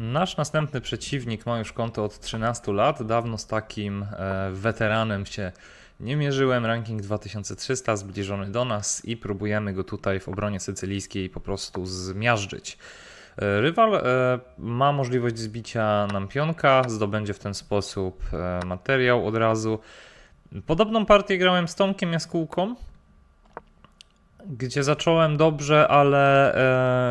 Nasz następny przeciwnik ma już konto od 13 lat. Dawno z takim e, weteranem się nie mierzyłem. Ranking 2300 zbliżony do nas i próbujemy go tutaj w obronie sycylijskiej po prostu zmiażdżyć. E, Rywal e, ma możliwość zbicia nam pionka, zdobędzie w ten sposób materiał od razu. Podobną partię grałem z Tomkiem Jaskółką, gdzie zacząłem dobrze, ale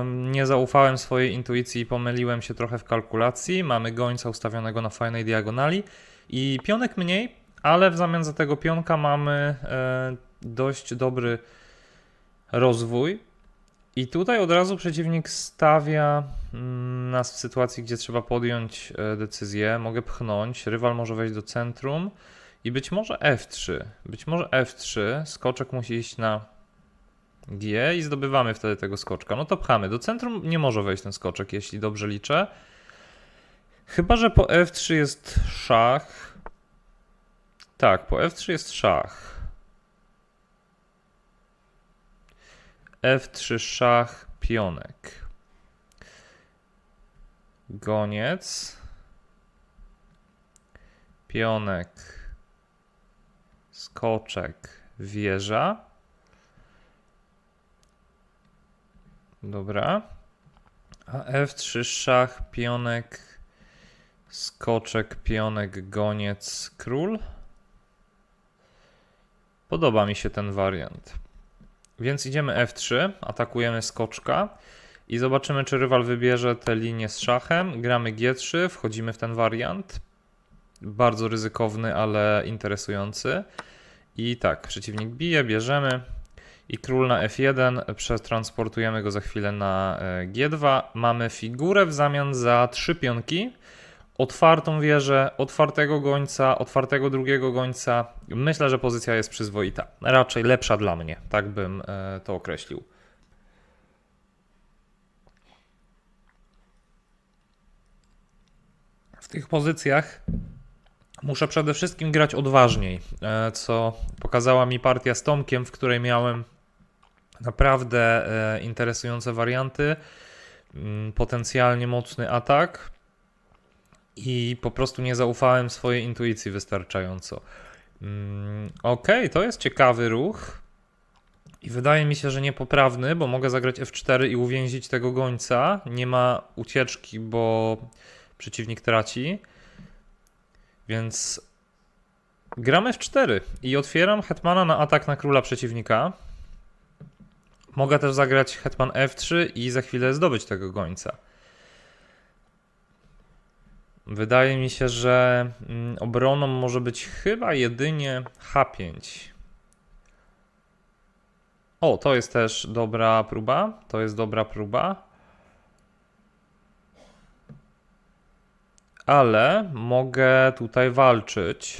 e, nie zaufałem swojej intuicji i pomyliłem się trochę w kalkulacji. Mamy gońca ustawionego na fajnej diagonali i pionek mniej, ale w zamian za tego pionka mamy e, dość dobry rozwój. I tutaj od razu przeciwnik stawia mm, nas w sytuacji, gdzie trzeba podjąć e, decyzję. Mogę pchnąć, rywal może wejść do centrum i być może F3. Być może F3, skoczek musi iść na G i zdobywamy wtedy tego skoczka. No to pchamy. Do centrum nie może wejść ten skoczek, jeśli dobrze liczę. Chyba, że po F3 jest szach. Tak, po F3 jest szach. F3 szach, pionek. Goniec. Pionek. Skoczek, wieża. Dobra. A F3 szach, pionek, skoczek, pionek, goniec, król. Podoba mi się ten wariant. Więc idziemy F3, atakujemy skoczka i zobaczymy, czy rywal wybierze tę linię z szachem. Gramy G3, wchodzimy w ten wariant. Bardzo ryzykowny, ale interesujący. I tak, przeciwnik bije, bierzemy. I król na F1, przetransportujemy go za chwilę na e, G2. Mamy figurę w zamian za trzy pionki. Otwartą wieżę, otwartego gońca, otwartego drugiego gońca. Myślę, że pozycja jest przyzwoita. Raczej lepsza dla mnie, tak bym e, to określił. W tych pozycjach muszę przede wszystkim grać odważniej, e, co pokazała mi partia z Tomkiem, w której miałem naprawdę e, interesujące warianty, mm, potencjalnie mocny atak i po prostu nie zaufałem swojej intuicji wystarczająco. Mm, Okej, to jest ciekawy ruch. I wydaje mi się, że niepoprawny, bo mogę zagrać F4 i uwięzić tego gońca. Nie ma ucieczki, bo przeciwnik traci. Więc gram F4 i otwieram hetmana na atak na króla przeciwnika. Mogę też zagrać hetman F3 i za chwilę zdobyć tego gońca. Wydaje mi się, że mm, obroną może być chyba jedynie H5. O, to jest też dobra próba. To jest dobra próba. Ale mogę tutaj walczyć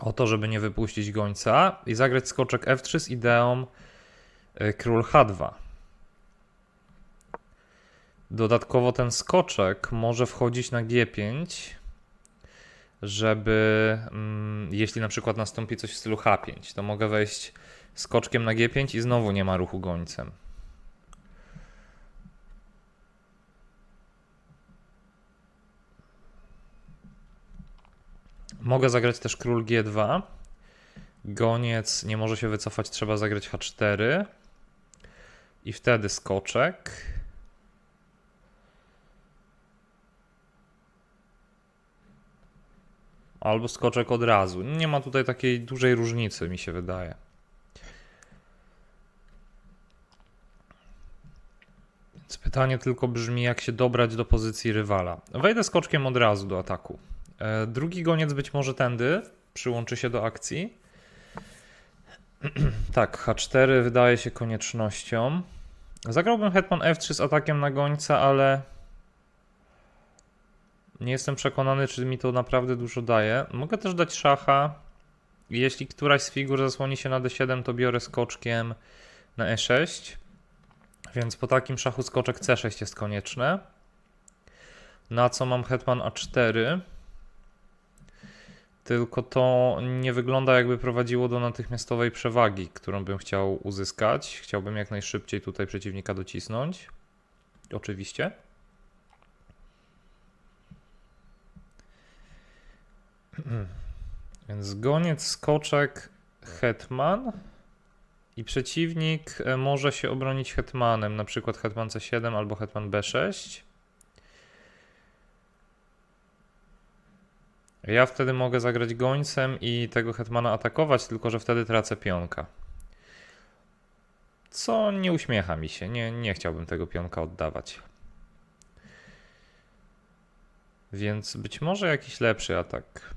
o to, żeby nie wypuścić gońca i zagrać skoczek F3 z ideą król H2. Dodatkowo ten skoczek może wchodzić na G5, żeby mm, jeśli na przykład nastąpi coś w stylu H5, to mogę wejść skoczkiem na G5 i znowu nie ma ruchu gońcem. Mogę zagrać też król G2. Goniec nie może się wycofać, trzeba zagrać H4. I wtedy skoczek. Albo skoczek od razu. Nie ma tutaj takiej dużej różnicy, mi się wydaje. Więc pytanie tylko brzmi, jak się dobrać do pozycji rywala. Wejdę skoczkiem od razu do ataku. E, Drugi goniec być może tędy przyłączy się do akcji. tak, H4 wydaje się koniecznością. Zagrałbym hetman F3 z atakiem na gońca, ale nie jestem przekonany, czy mi to naprawdę dużo daje. Mogę też dać szacha. Jeśli któraś z figur zasłoni się na D7, to biorę skoczkiem na E6. Więc po takim szachu skoczek C6 jest konieczne. Na co mam hetman A4 tylko to nie wygląda jakby prowadziło do natychmiastowej przewagi, którą bym chciał uzyskać. Chciałbym jak najszybciej tutaj przeciwnika docisnąć. Oczywiście. Więc goniec, skoczek, hetman. I przeciwnik e, może się obronić hetmanem, na przykład hetman c7 albo hetman b6. Ja wtedy mogę zagrać gońcem i tego hetmana atakować, tylko że wtedy tracę pionka. Co nie uśmiecha mi się, nie, nie chciałbym tego pionka oddawać. Więc być może jakiś lepszy atak.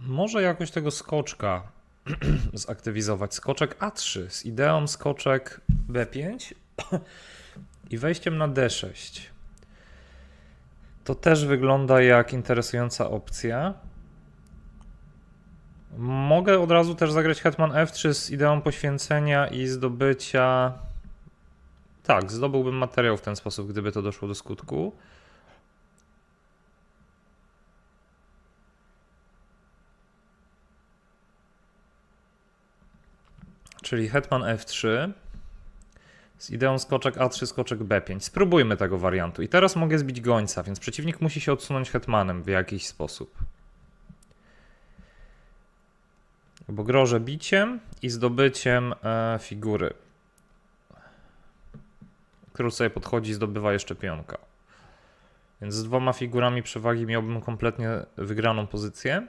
Może jakoś tego skoczka zaktywizować. Skoczek A3 z ideą skoczek B5 i wejściem na D6. To też wygląda jak interesująca opcja. Mogę od razu też zagrać Hetman F3 z ideą poświęcenia i zdobycia. Tak, zdobyłbym materiał w ten sposób, gdyby to doszło do skutku. Czyli Hetman F3 z ideą skoczek A3, skoczek B5. Spróbujmy tego wariantu. I teraz mogę zbić gońca, więc przeciwnik musi się odsunąć hetmanem w jakiś sposób. Bo grożę biciem i zdobyciem e, figury. Król sobie podchodzi i zdobywa jeszcze pionka. Więc z dwoma figurami przewagi miałbym kompletnie wygraną pozycję.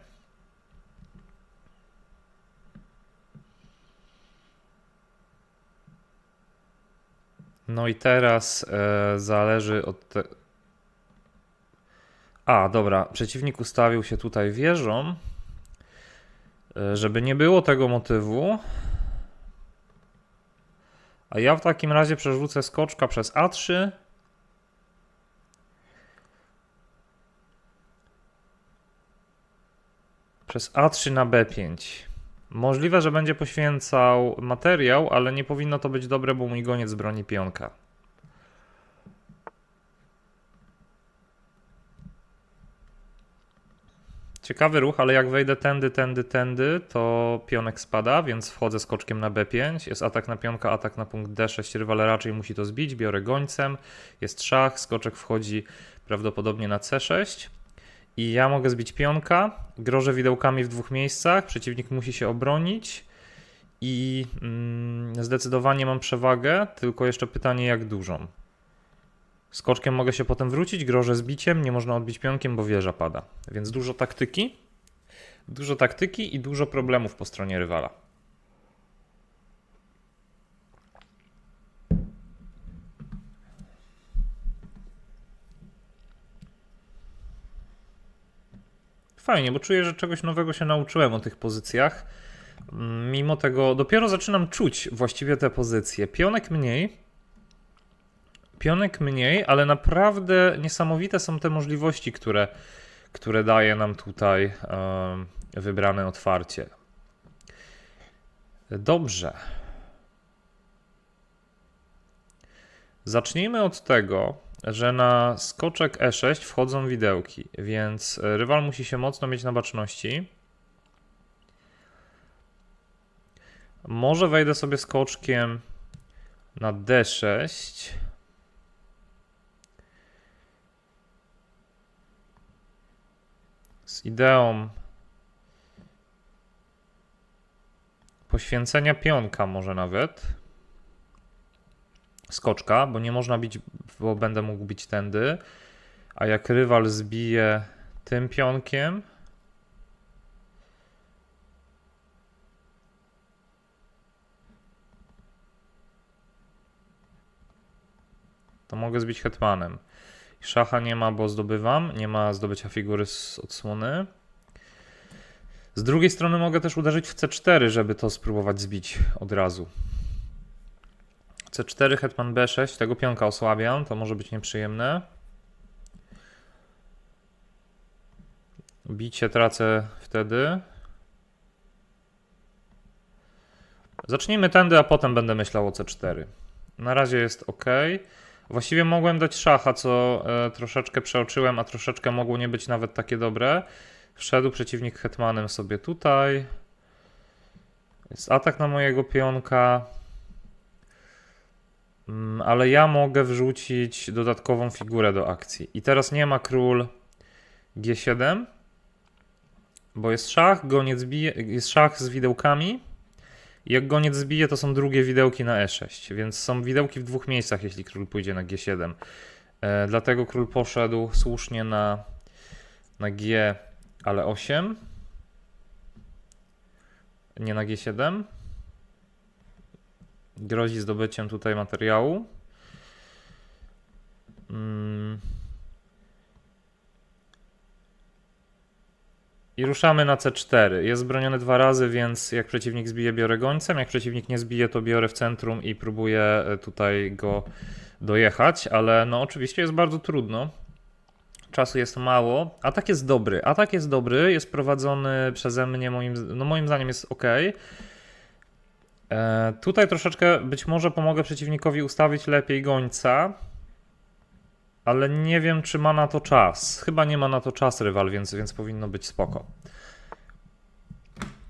No i teraz e, zależy od. Te... A, dobra. Przeciwnik ustawił się tutaj wieżą. E, żeby nie było tego motywu. A ja w takim razie przerzucę skoczka przez A3. Przez A3 na B5. Możliwe, że będzie poświęcał materiał, ale nie powinno to być dobre, bo mój goniec broni pionka. Ciekawy ruch, ale jak wejdę tędy, tędy, tędy, to pionek spada, więc wchodzę skoczkiem na B5. Jest atak na pionka, atak na punkt D6. Rywal raczej musi to zbić. Biorę gońcem. Jest szach, skoczek wchodzi prawdopodobnie na C6. I ja mogę zbić pionka, grożę widełkami w dwóch miejscach, przeciwnik musi się obronić i mm, zdecydowanie mam przewagę, tylko jeszcze pytanie jak dużą. Skoczkiem mogę się potem wrócić, grożę zbiciem, nie można odbić pionkiem, bo wieża pada. Więc dużo taktyki, dużo taktyki i dużo problemów po stronie rywala. Fajnie, bo czuję, że czegoś nowego się nauczyłem o tych pozycjach. Mm, Mimo tego dopiero zaczynam czuć właściwie te pozycje. Pionek mniej. Pionek mniej, ale naprawdę niesamowite są te możliwości, które, które daje nam tutaj e, wybrane otwarcie. Dobrze. Zacznijmy od tego, że na skoczek E6 wchodzą widełki, więc rywal musi się mocno mieć na baczności. Może wejdę sobie skoczkiem na D6. Z ideą poświęcenia pionka może nawet skoczka, bo nie można bić, bo będę mógł bić tędy. A jak rywal zbije tym pionkiem, to mogę zbić hetmanem. Szacha nie ma, bo zdobywam. Nie ma zdobycia figury z odsłony. Z drugiej strony mogę też uderzyć w C4, żeby to spróbować zbić od razu. C4, hetman B6, tego pionka osłabiam, to może być nieprzyjemne. Bicie tracę wtedy. Zacznijmy tędy, a potem będę myślał o C4. Na razie jest ok. Właściwie mogłem dać szacha, co e, troszeczkę przeoczyłem, a troszeczkę mogło nie być nawet takie dobre. Wszedł przeciwnik hetmanem sobie tutaj. Jest atak na mojego pionka. Mm, Ale ja mogę wrzucić dodatkową figurę do akcji. I teraz nie ma król G7, bo jest szach, goniec bije, jest szach z widełkami. Jak goniec zbije, to są drugie widełki na E6, więc są widełki w dwóch miejscach, jeśli król pójdzie na G7. E, dlatego król poszedł słusznie na, na G, ale 8. Nie na G7. Grozi zdobyciem tutaj materiału. Mm. I ruszamy na C4. Jest broniony dwa razy, więc jak przeciwnik zbije, biorę gońcem. Jak przeciwnik nie zbije, to biorę w centrum i próbuję e, tutaj go dojechać, ale no oczywiście jest bardzo trudno. Czasu jest mało. Atak jest dobry. Atak jest dobry, jest prowadzony przeze mnie, moim, no moim zdaniem jest ok. E, tutaj troszeczkę być może pomogę przeciwnikowi ustawić lepiej gońca, ale nie wiem, czy ma na to czas. Chyba nie ma na to czas rywal, więc, więc powinno być spoko.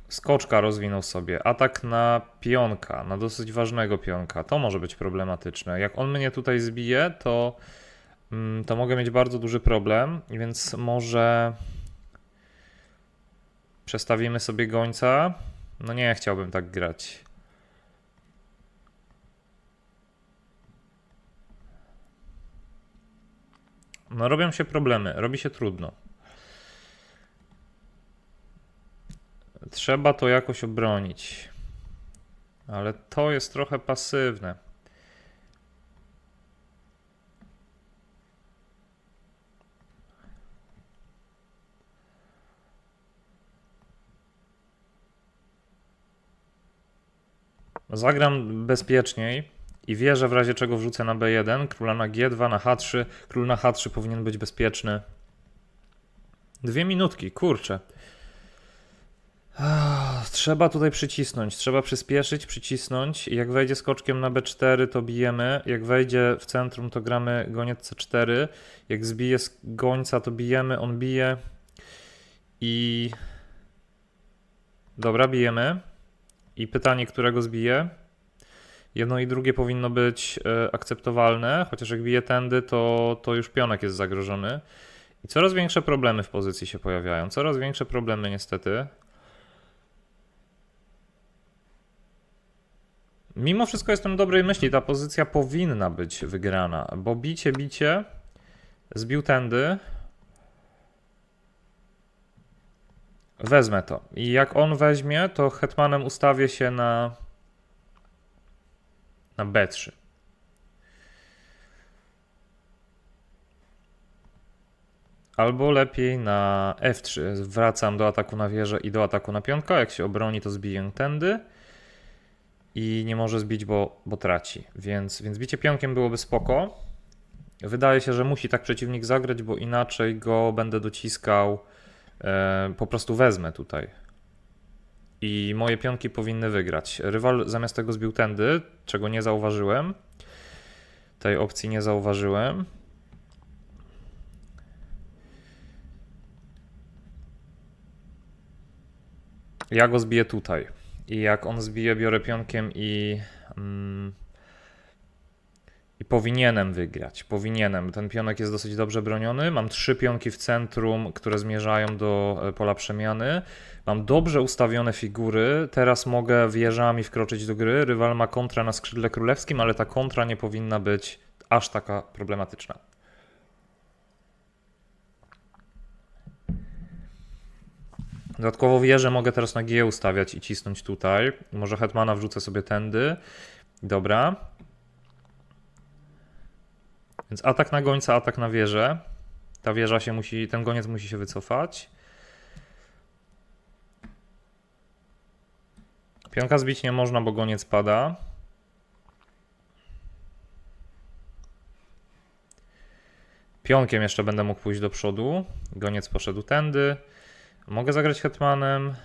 Skoczka rozwinął sobie. Atak na pionka, na dosyć ważnego pionka. To może być problematyczne. Jak on mnie tutaj zbije, to, mm, to mogę mieć bardzo duży problem, więc może przestawimy sobie gońca. No nie chciałbym tak grać. No robią się problemy, robi się trudno. Trzeba to jakoś obronić. Ale to jest trochę pasywne. Zagram bezpieczniej i wierzę w razie czego wrzucę na B1, króla na G2, na H3. Król na H3 powinien być bezpieczny. Dwie minutki, kurczę. Ah, Trzeba tutaj przycisnąć, trzeba przyspieszyć, przycisnąć. Jak wejdzie skoczkiem na B4, to bijemy. Jak wejdzie w centrum, to gramy goniec C4. Jak zbije z gońca, to bijemy, on bije. I. Dobra, bijemy. I pytanie, którego zbije. Jedno i drugie powinno być e, akceptowalne, chociaż jak bije tędy, to, to już pionek jest zagrożony. I coraz większe problemy w pozycji się pojawiają. Coraz większe problemy, niestety. Mimo wszystko jestem dobrej myśli, ta pozycja powinna być wygrana, bo bicie, bicie, zbił tędy. Wezmę to. I jak on weźmie, to hetmanem ustawię się na, na B3. Albo lepiej na F3. Wracam do ataku na wieżę i do ataku na pionka. Jak się obroni, to zbiję tędy i nie może zbić, bo, bo traci. Więc, więc bicie pionkiem byłoby spoko. Wydaje się, że musi tak przeciwnik zagrać, bo inaczej go będę dociskał. E, po prostu wezmę tutaj. I moje pionki powinny wygrać. Rywal zamiast tego zbił tędy, czego nie zauważyłem. Tej opcji nie zauważyłem. Ja go zbiję tutaj. I jak on zbije, biorę pionkiem i. Mm, powinienem wygrać. Powinienem. Ten pionek jest dosyć dobrze broniony. Mam trzy pionki w centrum, które zmierzają do e, pola przemiany. Mam dobrze ustawione figury. Teraz mogę wieżami wkroczyć do gry. Rywal ma kontra na skrzydle królewskim, ale ta kontra nie powinna być aż taka problematyczna. Dodatkowo wieżę mogę teraz na G ustawiać i cisnąć tutaj. Może hetmana wrzucę sobie tędy. Dobra. Więc atak na gońca, atak na wieżę. Ta wieża się musi, ten goniec musi się wycofać. Pionka zbić nie można, bo goniec pada. Pionkiem jeszcze będę mógł pójść do przodu. Goniec poszedł tędy. Mogę zagrać hetmanem.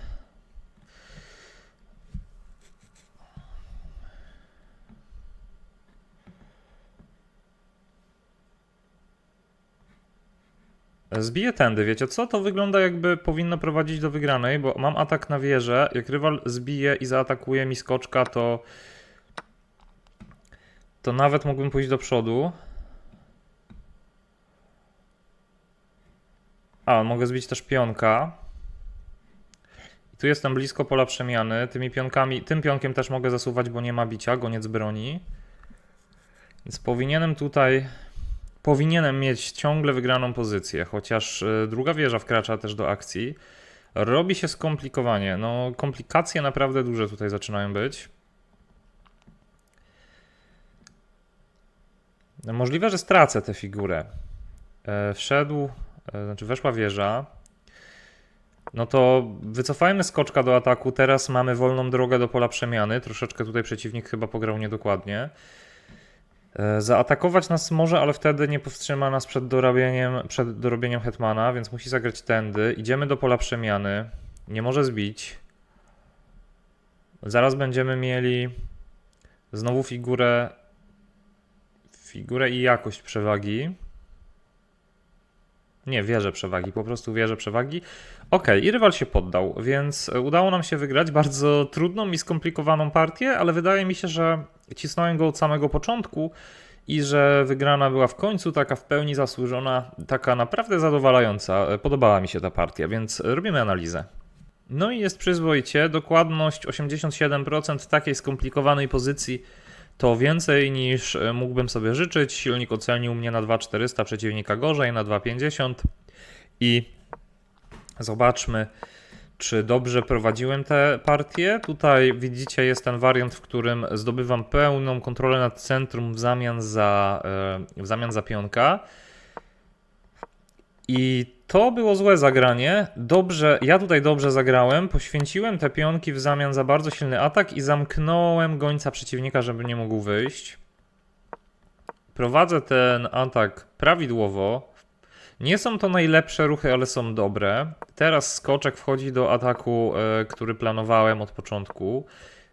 Zbiję tędy, wiecie co? To wygląda jakby powinno prowadzić do wygranej, bo mam atak na wieżę. Jak rywal zbije i zaatakuje mi skoczka, to to nawet mógłbym pójść do przodu. A, mogę zbić też pionka. I tu jestem blisko pola przemiany. Tymi pionkami, tym pionkiem też mogę zasuwać, bo nie ma bicia, goniec broni. Więc powinienem tutaj, powinienem mieć ciągle wygraną pozycję, chociaż y, druga wieża wkracza też do akcji. Robi się skomplikowanie. No, komplikacje naprawdę duże tutaj zaczynają być. Możliwe, że stracę tę figurę. E, wszedł, e, znaczy weszła wieża. No to wycofajmy skoczka do ataku. Teraz mamy wolną drogę do pola przemiany. Troszeczkę tutaj przeciwnik chyba pograł niedokładnie. E, Zaatakować nas może, ale wtedy nie powstrzyma nas przed dorobieniem, przed dorobieniem hetmana, więc musi zagrać tędy. Idziemy do pola przemiany. Nie może zbić. Zaraz będziemy mieli znowu figurę figurę i jakość przewagi. Nie, wieżę przewagi, po prostu wieżę przewagi. Okej, i rywal się poddał, więc udało nam się wygrać bardzo trudną i skomplikowaną partię, ale wydaje mi się, że cisnąłem go od samego początku i że wygrana była w końcu taka w pełni zasłużona, taka naprawdę zadowalająca. Podobała mi się ta partia, więc robimy analizę. No i jest przyzwoicie, dokładność 87% w takiej skomplikowanej pozycji to więcej niż mógłbym sobie życzyć. Silnik ocenił mnie na 2400, przeciwnika gorzej, na 250 i zobaczmy, czy dobrze prowadziłem tę partię. Tutaj widzicie jest ten wariant, w którym zdobywam pełną kontrolę nad centrum w zamian za, e, w zamian za pionka. I to było złe zagranie. Dobrze, ja tutaj dobrze zagrałem. Poświęciłem te pionki w zamian za bardzo silny atak i zamknąłem gońca przeciwnika, żeby nie mógł wyjść. Prowadzę ten atak prawidłowo. Nie są to najlepsze ruchy, ale są dobre. Teraz skoczek wchodzi do ataku, e, który planowałem od początku.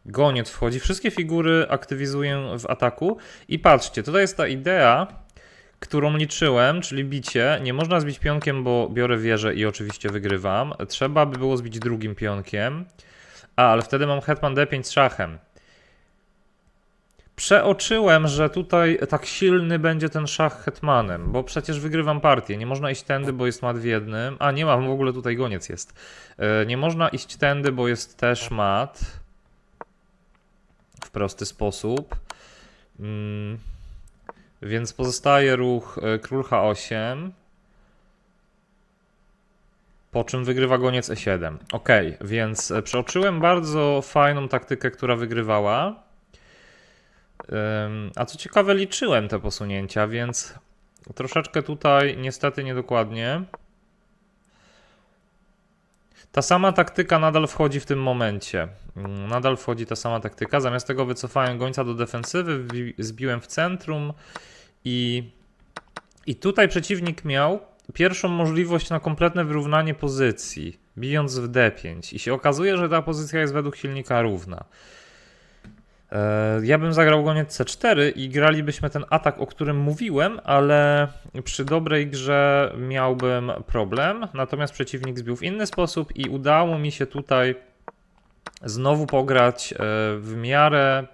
Goniec wchodzi. Wszystkie figury aktywizuję w ataku. I patrzcie, tutaj jest ta idea, którą liczyłem, czyli bicie. Nie można zbić pionkiem, bo biorę wieżę i oczywiście wygrywam. Trzeba by było zbić drugim pionkiem. A, ale wtedy mam hetman d5 z szachem. Przeoczyłem, że tutaj tak silny będzie ten szach hetmanem, bo przecież wygrywam partię. Nie można iść tędy, bo jest mat w jednym. A, nie mam, w ogóle tutaj goniec jest. E, Nie można iść tędy, bo jest też mat. W prosty sposób. Mm. Więc pozostaje ruch e, król H8. Po czym wygrywa goniec E7. Ok, więc e, przeoczyłem bardzo fajną taktykę, która wygrywała. A co ciekawe, liczyłem te posunięcia, więc troszeczkę tutaj niestety niedokładnie. Ta sama taktyka nadal wchodzi w tym momencie. Mm, Nadal wchodzi ta sama taktyka. Zamiast tego wycofałem gońca do defensywy, zbiłem w centrum i, i tutaj przeciwnik miał pierwszą możliwość na kompletne wyrównanie pozycji, bijąc w D5. I się okazuje, że ta pozycja jest według silnika równa. E, Ja bym zagrał goniec C4 i gralibyśmy ten atak, o którym mówiłem, ale przy dobrej grze miałbym problem. Natomiast przeciwnik zbił w inny sposób i udało mi się tutaj znowu pograć e, w miarę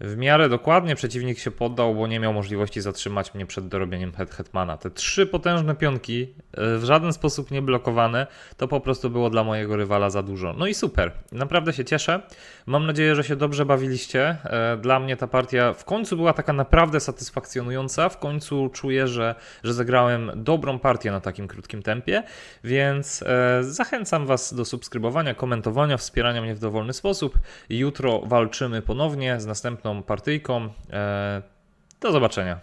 w miarę dokładnie przeciwnik się poddał, bo nie miał możliwości zatrzymać mnie przed dorobieniem het hetmana. Te trzy potężne pionki, e, w żaden sposób nie blokowane, to po prostu było dla mojego rywala za dużo. No i super, naprawdę się cieszę. Mam nadzieję, że się dobrze bawiliście. E, Dla mnie ta partia w końcu była taka naprawdę satysfakcjonująca. W końcu czuję, że, że zagrałem dobrą partię na takim krótkim tempie, więc e, zachęcam Was do subskrybowania, komentowania, wspierania mnie w dowolny sposób. Jutro walczymy ponownie z następną partyjką. E, Do zobaczenia.